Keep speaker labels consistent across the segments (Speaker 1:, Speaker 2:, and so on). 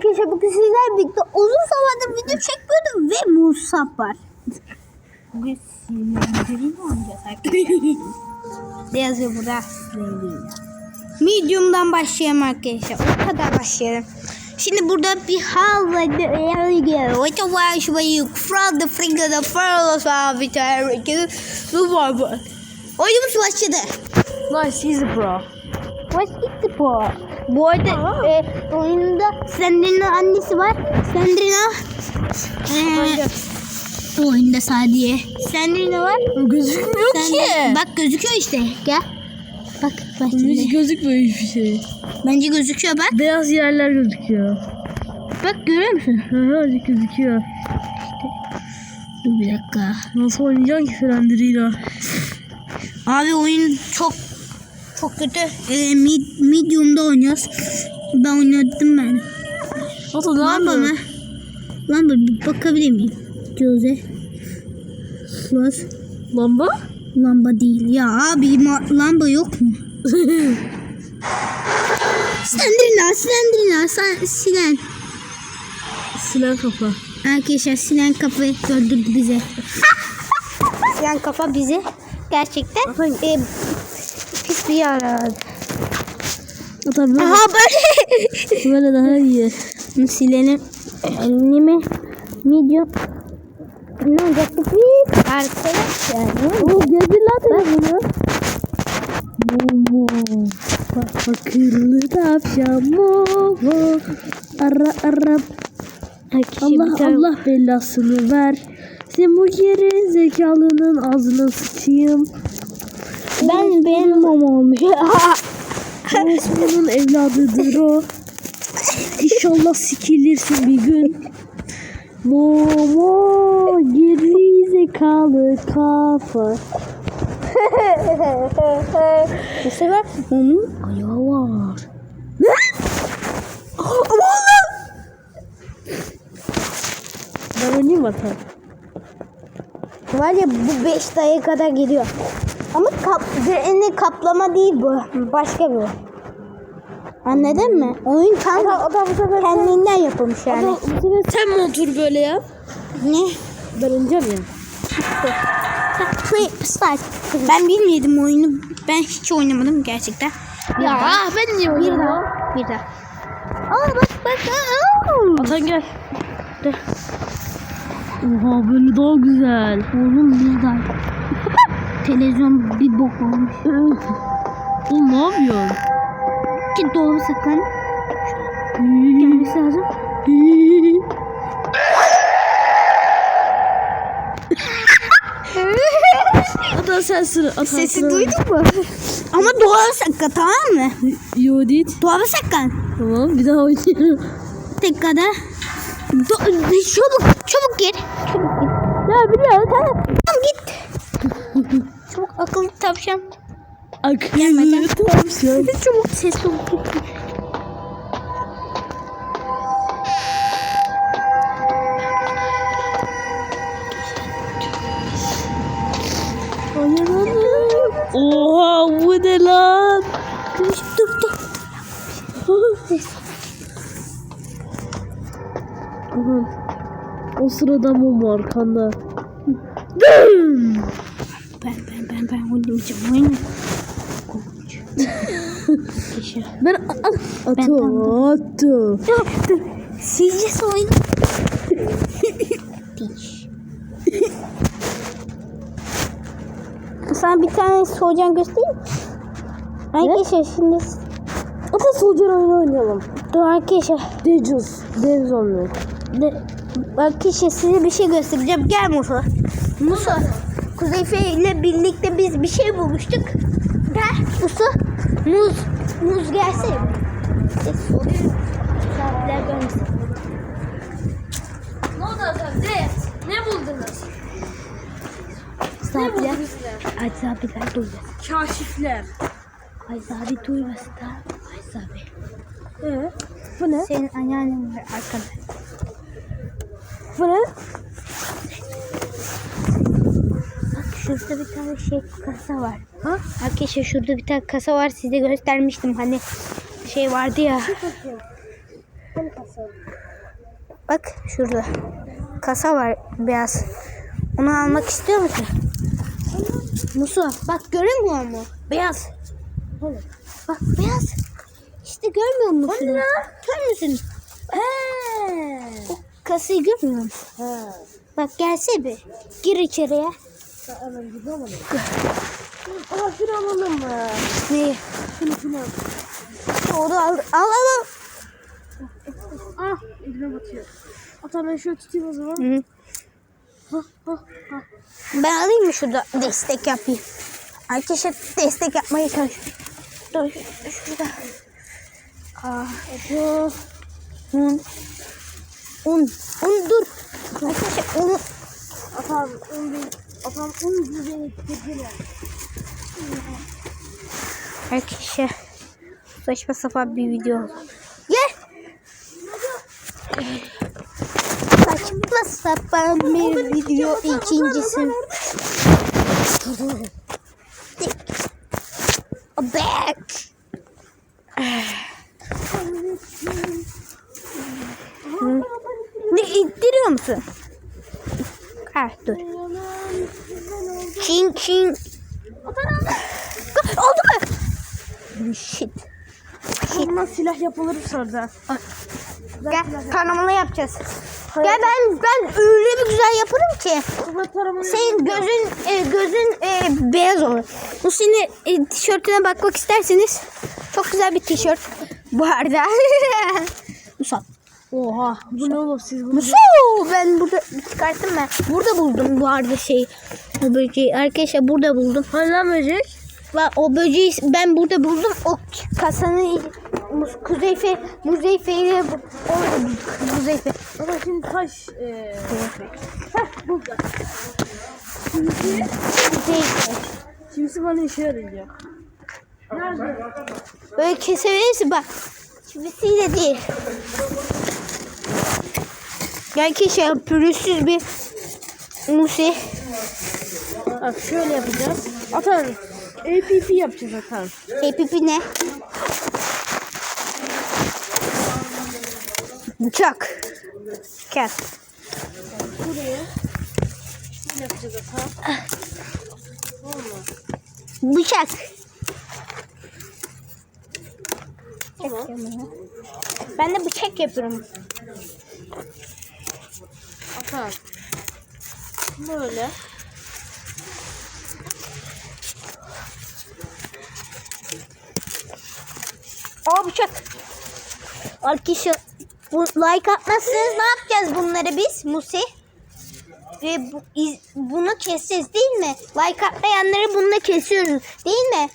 Speaker 1: Arkadaşlar bugün sizlerle birlikte uzun zamandır video çekmiyordum ve Musab var. Bugün sinirlendireyim mi oynayacağız arkadaşlar? ne yazıyor burada? Medium'dan başlayalım arkadaşlar. O kadar başlayalım. Şimdi burada bir hal var. What a wash when you from the finger the furrows of it. Bu var bu. Oyunumuz başladı.
Speaker 2: Nice, easy bro.
Speaker 1: What is the bu? Arada e, oyunda Sandrina annesi var. Sandrina e, bu oyunda Sadiye. Sandrina var.
Speaker 2: Gözükmüyor
Speaker 1: Sen-
Speaker 2: ki.
Speaker 1: Bak gözüküyor işte. Gel. Bak bak
Speaker 2: Hiç
Speaker 1: şimdi.
Speaker 2: gözükmüyor hiçbir şey.
Speaker 1: Bence gözüküyor bak.
Speaker 2: Beyaz yerler gözüküyor.
Speaker 1: Bak görüyor musun?
Speaker 2: Hı gözüküyor.
Speaker 1: Dur bir dakika.
Speaker 2: Nasıl oynayacaksın ki Frender'ıyla?
Speaker 1: Abi oyun çok çok kötü. E, mid, medium'da oynuyoruz. Ben oynadım ben. Lamba mı?
Speaker 2: yapıyorsun?
Speaker 1: Lamba bir bakabilir miyim? Jose. Plus.
Speaker 2: Lamba?
Speaker 1: Lamba değil. Ya abi lamba yok mu? Slendrina, Slendrina, sen, Silen.
Speaker 2: Silen kafa.
Speaker 1: Arkadaşlar Silen kafa öldürdü bize. Silen kafa bizi gerçekten e, bir yaradı.
Speaker 2: ata böyle,
Speaker 1: Aha böyle.
Speaker 2: böyle daha iyi.
Speaker 1: Bunu silelim. Elimi medium. Ne olacaktı biz? Arkadaşlar.
Speaker 2: Oo geldi lan telefonu. Momo. Fakirli tavşan Momo. Ara ara. Allah Allah belasını ver. Sen bu geri zekalının ağzına sıçayım.
Speaker 1: Ben benim olmuş.
Speaker 2: Osman'ın evladıdır o. İnşallah sikilirsin bir gün. Momo geri zekalı kafa.
Speaker 1: Bu sefer onun
Speaker 2: Ayağı var. Ben oynayayım ata.
Speaker 1: var ya bu 5 dakikada gidiyor. Ama kap, ne kaplama değil bu. Başka bir. Anladın mı? Oyun tam kendinden yapılmış yani.
Speaker 2: Bu sefer sen mi otur böyle ya?
Speaker 1: Ne?
Speaker 2: Oynayacağım ya.
Speaker 1: Play, start. Ben bilmiyordum oyunu. Ben hiç oynamadım gerçekten. Bir
Speaker 2: Ya
Speaker 1: daha.
Speaker 2: ben niye
Speaker 1: Bir
Speaker 2: oynuyorum?
Speaker 1: daha. Bir daha. Aa bak bak. Aa.
Speaker 2: Atan gel. De. Oha böyle daha güzel.
Speaker 1: Oğlum bir daha. Televizyon bir bok olmuş.
Speaker 2: Oğlum ne yapıyorsun?
Speaker 1: Ki doğru sakın. Gelmesi lazım.
Speaker 2: Ata sen sıra. Ata
Speaker 1: Sesi
Speaker 2: sıra.
Speaker 1: duydun mu? Ama doğru sakın tamam mı?
Speaker 2: Yo değil.
Speaker 1: Doğru sakın.
Speaker 2: Tamam bir daha oynayalım.
Speaker 1: Tekrarda. Do çabuk çabuk gir. Çabuk gir.
Speaker 2: Ya biliyorum.
Speaker 1: Tamam, tamam git. Çabuk akıllı tavşan.
Speaker 2: Akıllı tavşan.
Speaker 1: çabuk ses ol.
Speaker 2: Oha bu ne lan?
Speaker 1: Dur dur.
Speaker 2: Aha. O sırada mum arkanda.
Speaker 1: Ben ben ben ben oynayacağım oyunu. Korkunç. Yaşa.
Speaker 2: Ben at
Speaker 1: Ben
Speaker 2: atı atı.
Speaker 1: Dur. Sizce. Piş. Sana bir tane solucan göstereyim. Arkadaşlar şimdi
Speaker 2: Ata soldier oyunu oynayalım.
Speaker 1: dur arkadaşlar.
Speaker 2: Dejus. Deniz olmuyor.
Speaker 1: De, arkadaşlar size bir şey göstereceğim. Gel Musa. Musa. Kuzeyfe ile birlikte biz bir şey bulmuştuk. Gel Musa. Muz. Muz. Ses oluyor. Saatler görmesin.
Speaker 2: Ne oldu Ata? Ne? Ne buldunuz?
Speaker 1: Saatler. Aziz abiler duymasın.
Speaker 2: Kaşifler.
Speaker 1: Aziz abi duymasın da. Aziz abi.
Speaker 2: Ee, bu ne?
Speaker 1: Senin anneannen var arkada.
Speaker 2: Bu ne?
Speaker 1: Bak şurada bir tane şey kasa var. Ha? Arkadaşlar şurada bir tane kasa var. Size göstermiştim. Hani şey vardı ya. Bak şurada. Kasa var beyaz. Onu almak istiyor musun? Musa bak görünmüyor mu? Beyaz. Bak beyaz. İşte görmüyor musun? Kör müsün? O kasayı görmüyor musun? Bak gelse bir. Gir içeriye.
Speaker 2: Hemen gidelim. Aa şunu alalım mı?
Speaker 1: Neyi?
Speaker 2: Şunu şunu.
Speaker 1: Onu al. Al al. al.
Speaker 2: Ah elime batıyor. Ata ben şöyle tutayım o zaman.
Speaker 1: Hı.
Speaker 2: Hah.
Speaker 1: Ben alayım mı şurada destek yapayım? Arkadaşlar destek yapmaya çalışıyorum. Dur şurada. Aa,
Speaker 2: Ata.
Speaker 1: un. Un. Un dur. Arkadaşlar unu.
Speaker 2: Atam un bir. Un bir beni tepkiler.
Speaker 1: Arkadaşlar saçma sapan bir video oldu. Gel. Saçma sapan bir video ikincisi. Back. Ne ittiriyor musun? Ha dur. Çing çing. Oldu mu? Shit.
Speaker 2: Bundan silah yapılır sonra.
Speaker 1: Gel tanımını yapacağız. Gel ben ben öyle bir güzel yaparım ki senin gözün e, gözün e, beyaz olur. Bu senin e, tişörtüne bakmak isterseniz çok güzel bir tişört. Bu arada. Musab.
Speaker 2: Oha. Bu ne oğlum siz bunu
Speaker 1: Musu ben burada çıkarttım ben. Burada buldum bu arada şey o böceği. Arkadaşlar burada buldum.
Speaker 2: Lan böcek?
Speaker 1: Bak o böceği ben burada buldum. O kasanın Kuzeyfe Muzeyfe ile orada bulduk. Muzeyfe.
Speaker 2: Ama şimdi taş. Heh burada. Şimdi,
Speaker 1: Muzeyfe.
Speaker 2: şimdi bana işe yarayacak. Nerede?
Speaker 1: Böyle kesebilirsin bak. Çivisiyle değil. Gel keşke pürüzsüz bir musi.
Speaker 2: Bak şöyle yapacağız. Atan. APP yapacağız atan.
Speaker 1: Epipi ne? Bıçak. Gel.
Speaker 2: Buraya. Şöyle yapacağız. Olmaz.
Speaker 1: Bıçak.
Speaker 2: Tamam.
Speaker 1: Ben de bıçak yapıyorum.
Speaker 2: Atan. Böyle.
Speaker 1: Aa bıçak. Arkadaşlar bu like atmazsanız ne yapacağız bunları biz Musi? Ve bu, iz- bunu keseceğiz değil mi? Like atmayanları bununla kesiyoruz değil mi?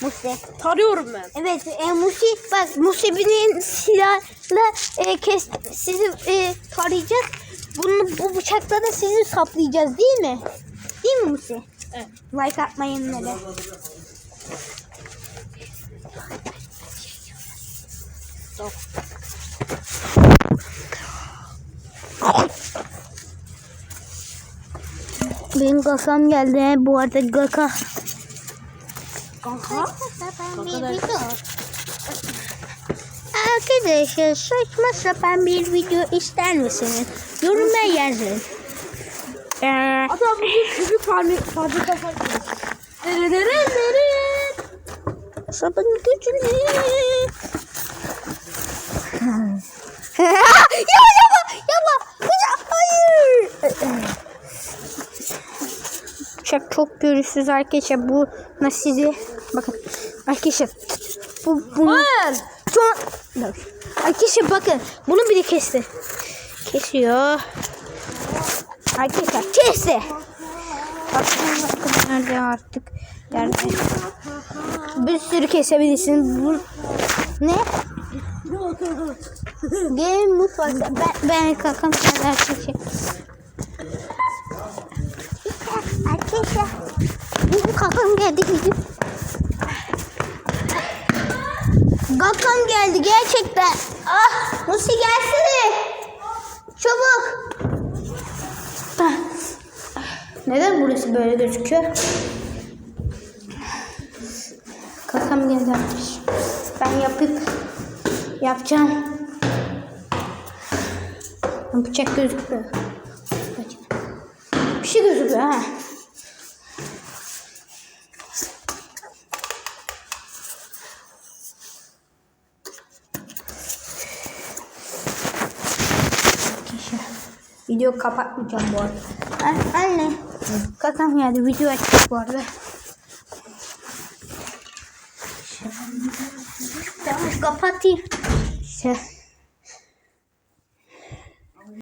Speaker 1: Musi.
Speaker 2: Tarıyorum ben.
Speaker 1: Evet e, Musi bak Musi'nin silahla e, kes, sizi e, tarayacağız. Bunu, bu bıçakla da sizi saplayacağız değil mi? Değil mi Musi?
Speaker 2: Evet.
Speaker 1: Like atmayanları. Benim kakam geldi bu arada kaka.
Speaker 2: Aha.
Speaker 1: Arkadaşlar saçma sapan bir video ister misiniz? Yoruma yazın. Ee,
Speaker 2: Atan bugün kübük fabrika fabrika
Speaker 1: sabun gücünü. ya yapma yapma. Hocam hayır. Çok çok görüşürüz arkadaşlar. Bu nasıl sizi bakın arkadaşlar bu bunu
Speaker 2: Hayır.
Speaker 1: Dur. Arkadaşlar bakın. Bunu biri kesti. Kesiyor. Arkadaşlar kesti. Bakın bakın nerede artık. Yerde. Bir sürü kesebilirsin. Bu... Ne? Gelin mutfakta. Ben, ben kakam kadar arkadaşlar. Arkadaşlar. Bu kakam geldi bizim. Gakam geldi gerçekten. Ah Musi gelsene. Çabuk. Ah. Neden burası böyle gözüküyor? Kakam geldi. Ben yapıp yapacağım. Bıçak gözüküyor. Bir şey gözüküyor ha. Video kapatmayacağım bu arada. An- Anne. Kakam geldi. Video açtık bu arada. Tamam kapatayım. İşte